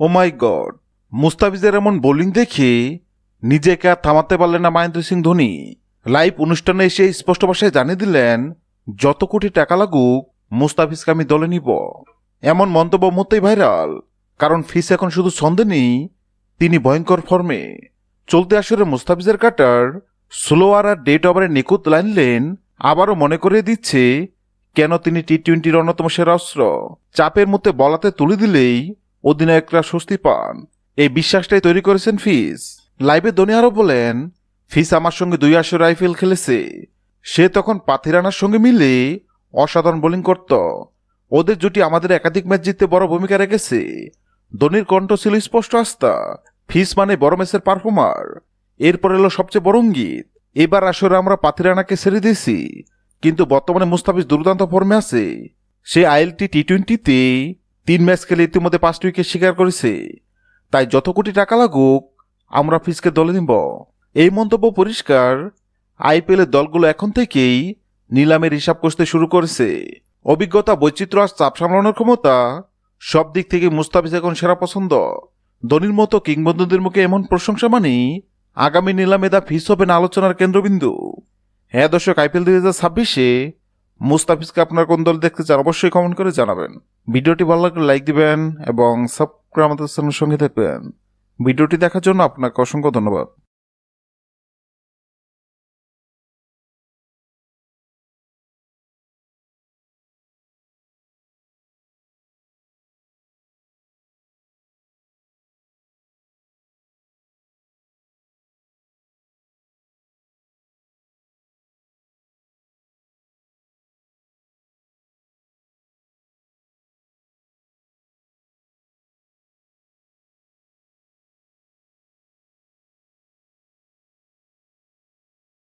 ও মাই god, মুস্তাফিজের এমন bowling দেখে নিজেকে আর থামাতে পারলেন না মহেন্দ্র সিং ধোনি। লাইভ অনুষ্ঠানে এসে স্পষ্ট ভাষায় জানিয়ে দিলেন, যত কোটি টাকা লাগুক, মুস্তাফিজকে আমি দলে নিব। এমন মন্তব্য মতেই ভাইরাল, কারণ ফিস এখন শুধু ছন্দে নেই, তিনি ভয়ঙ্কর ফর্মে। চলতে আসরে মুস্তাফিজের কাটার স্লোয়ার আর ডেট ওভারে নিখুঁত লাইন লেন আবারও মনে করিয়ে দিচ্ছে, কেন তিনি টি টোয়েন্টির অন্যতম সেরা অস্ত্র। চাপের মধ্যে বলাতে তুলে দিলেই অধিনায়করা স্বস্তি পান। এই বিশ্বাসটাই তৈরি করেছেন ফিস লাইভে ধোনি আরও বলেন ফিস আমার সঙ্গে দুই আসর আইপিএল খেলেছে। সে তখন পাথিরানার সঙ্গে মিলে অসাধারণ বোলিং করত। ওদের জুটি আমাদের একাধিক ম্যাচ জিততে বড় ভূমিকা রেখেছে। ধোনির কণ্ঠ ছিল স্পষ্ট আস্থা। ফিস মানে বড় ম্যাচের পারফর্মার। এরপর এলো সবচেয়ে বড় ইঙ্গিত এবার আসলে আমরা পাথিরানাকে ছেড়ে দিয়েছি। কিন্তু বর্তমানে মুস্তাফিজ দুর্দান্ত ফর্মে আছে। সে আইএলটি টি টোয়েন্টিতে তিন ম্যাচ খেলে ইতিমধ্যে পাঁচটি উইকেট শিকার করেছে। তাই যত কোটি টাকা লাগুক, আমরা ফিসকে দলে নিব। এই মন্তব্য পরিষ্কার। আইপিএলের দলগুলো এখন থেকেই নিলামের হিসাব কষতে শুরু করেছে। অভিজ্ঞতা, বৈচিত্র্য আর চাপ সামলানোর ক্ষমতা সব দিক থেকে মুস্তাফিজ এখন সেরা পছন্দ। ধোনির মতো কিংবদন্তির মুখে এমন প্রশংসা মানেই আগামী নিলামে দা ফিস হবে না আলোচনার কেন্দ্রবিন্দু। হ্যাঁ দর্শক, আইপিএল দুই হাজার ছাব্বিশে মুস্তাফিজকে আপনার কোন দল দেখতে চান অবশ্যই কমেন্ট করে জানাবেন। ভিডিওটি ভালো লাগলে লাইক দিবেন এবং সাবস্ক্রাইব আমাদের সঙ্গে থাকবেন। ভিডিওটি দেখার জন্য আপনাকে অসংখ্য ধন্যবাদ।